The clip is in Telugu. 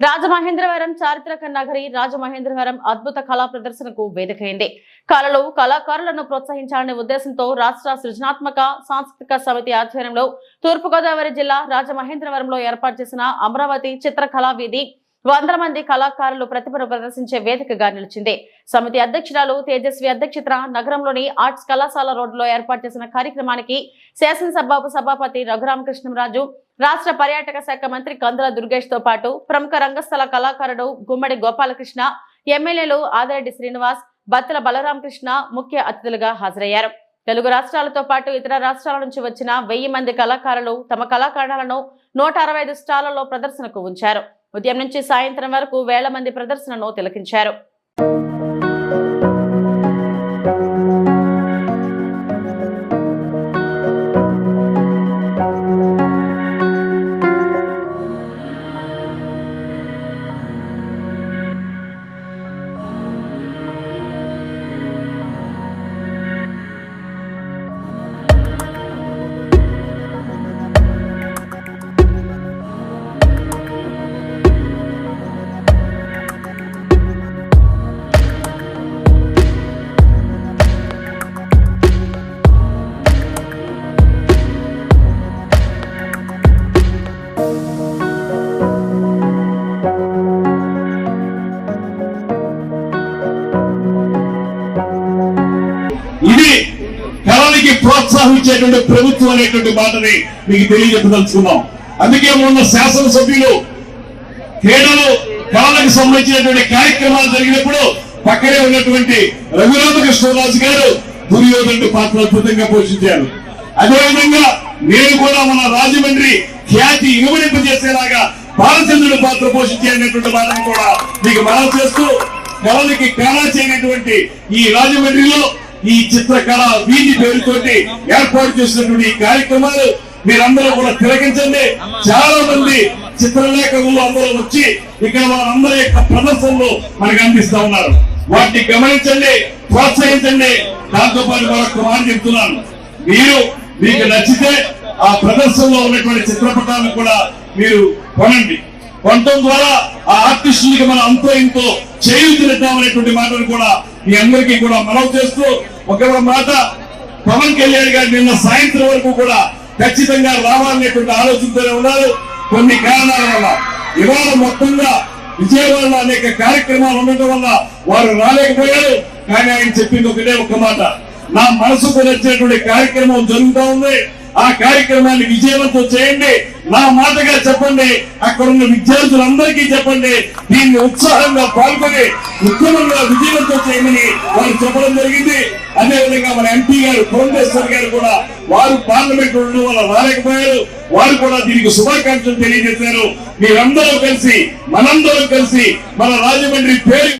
రాజమహేంద్రవరం చారిత్రక నగరి రాజమహేంద్రవరం అద్భుత కళా ప్రదర్శనకు వేదికైంది. కళలు కళాకారులను ప్రోత్సహించాలనే ఉద్దేశంతో రాష్ట్ర సృజనాత్మక సాంస్కృతిక సమితి ఆధ్వర్యంలో తూర్పుగోదావరి జిల్లా రాజమహేంద్రవరంలో ఏర్పాటు చేసిన అమరావతి చిత్రకళా వీధి వందల మంది కళాకారులు ప్రతిభను ప్రదర్శించే వేదికగా నిలిచింది. సమితి అధ్యక్షురాలు తేజస్వి అధ్యక్షత నగరంలోని ఆర్ట్స్ కళాశాల రోడ్డులో ఏర్పాటు చేసిన కార్యక్రమానికి శాసనసభ సభాపతి రఘురామకృష్ణరాజు రాష్ట్ర పర్యాటక శాఖ మంత్రి కందుల దుర్గేష్తో పాటు ప్రముఖ రంగస్థల కళాకారుడు గుమ్మడి గోపాలకృష్ణ ఎమ్మెల్యేలు ఆదిరెడ్డి శ్రీనివాస్ బత్తల బలరామకృష్ణ ముఖ్య అతిథులుగా హాజరయ్యారు. తెలుగు రాష్ట్రాలతో పాటు ఇతర రాష్ట్రాల నుంచి వచ్చిన వెయ్యి మంది కళాకారులు తమ కళాకారాలను నూట అరవై ఐదు స్టాళ్ళలో ప్రదర్శనకు ఉంచారు. ఉదయం నుంచి సాయంత్రం వరకు వేల మంది ప్రదర్శనను తిలకించారు. కళలకి ప్రోత్సహించేటువంటి ప్రభుత్వం అనేటువంటి మాటని మీకు తెలియజెప్పదలుచుకున్నాం. అందుకే మొన్న శాసనసభ్యులు క్రీడలు కళలకు సంబంధించినటువంటి కార్యక్రమాలు జరిగినప్పుడు పక్కనే ఉన్నటువంటి రఘురామకృష్ణరాజు గారు దుర్యోధనుడి పాత్ర అద్భుతంగా పోషించారు. అదేవిధంగా నేను కూడా మన రాజమండ్రి ఖ్యాతి ఇనుమడింపజేసేలాగా బాలచంద్రుడి పాత్ర పోషించేటువంటి మాటను కూడా మీకు మనం చేస్తూ కళలకి కళ చేయనటువంటి ఈ రాజమండ్రిలో ఈ చిత్రకళ వీధి పేరుతోటి ఏర్పాటు చేసినటువంటి ఈ కార్యక్రమాలు మీరందరూ కూడా తిలకించండి చాలా మంది చిత్రలేఖకులు అందరూ వచ్చి ఇక్కడ వారందరి యొక్క ప్రదర్శనలు మనకు అందిస్తా ఉన్నారు. వాటిని గమనించండి ప్రోత్సహించండి. దాంతో పాటు మరొక మాట చెప్తున్నాను. మీరు మీకు నచ్చితే ఆ ప్రదర్శనలో ఉన్నటువంటి చిత్రపటాలను కూడా మీరు కొనండి. కొనటం ద్వారా ఆ ఆర్టిస్టులకి మనం అంతో ఇంతో చేయుతున్నటువంటి మాటను కూడా మీ అందరికీ కూడా మనవి చేస్తూ ఒక మాట పవన్ కళ్యాణ్ గారు నిన్న సాయంత్రం వరకు కూడా ఖచ్చితంగా రావాలనేటువంటి ఆలోచనతోనే ఉన్నారు. కొన్ని కారణాల వల్ల ఇవాళ మొత్తంగా విజయవాడలో అనేక కార్యక్రమాలు ఉండటం వల్ల వారు రాలేకపోయారు. కానీ ఆయన చెప్పింది ఒకటే ఒక్క మాట నా మనసుకు నచ్చినటువంటి కార్యక్రమం జరుగుతూ ఉంది. ఆ కార్యక్రమాన్ని విజయవంతం చేయండి. నా మాటగా చెప్పండి. అక్కడ ఉన్న విద్యార్థులందరికీ చెప్పండి. దీన్ని ఉత్సాహంగా పాల్గొని ఉత్తమంగా విజయవంతం చేయమని వారు చెప్పడం జరిగింది. అదేవిధంగా మన ఎంపీ గారు పురంధేశ్వర్ గారు కూడా వారు పార్లమెంట్ ఉండడం వల్ల రాలేకపోయారు. వారు కూడా దీనికి శుభాకాంక్షలు తెలియజేశారు. మీరందరూ కలిసి మనందరం కలిసి మన రాజమండ్రి పేరు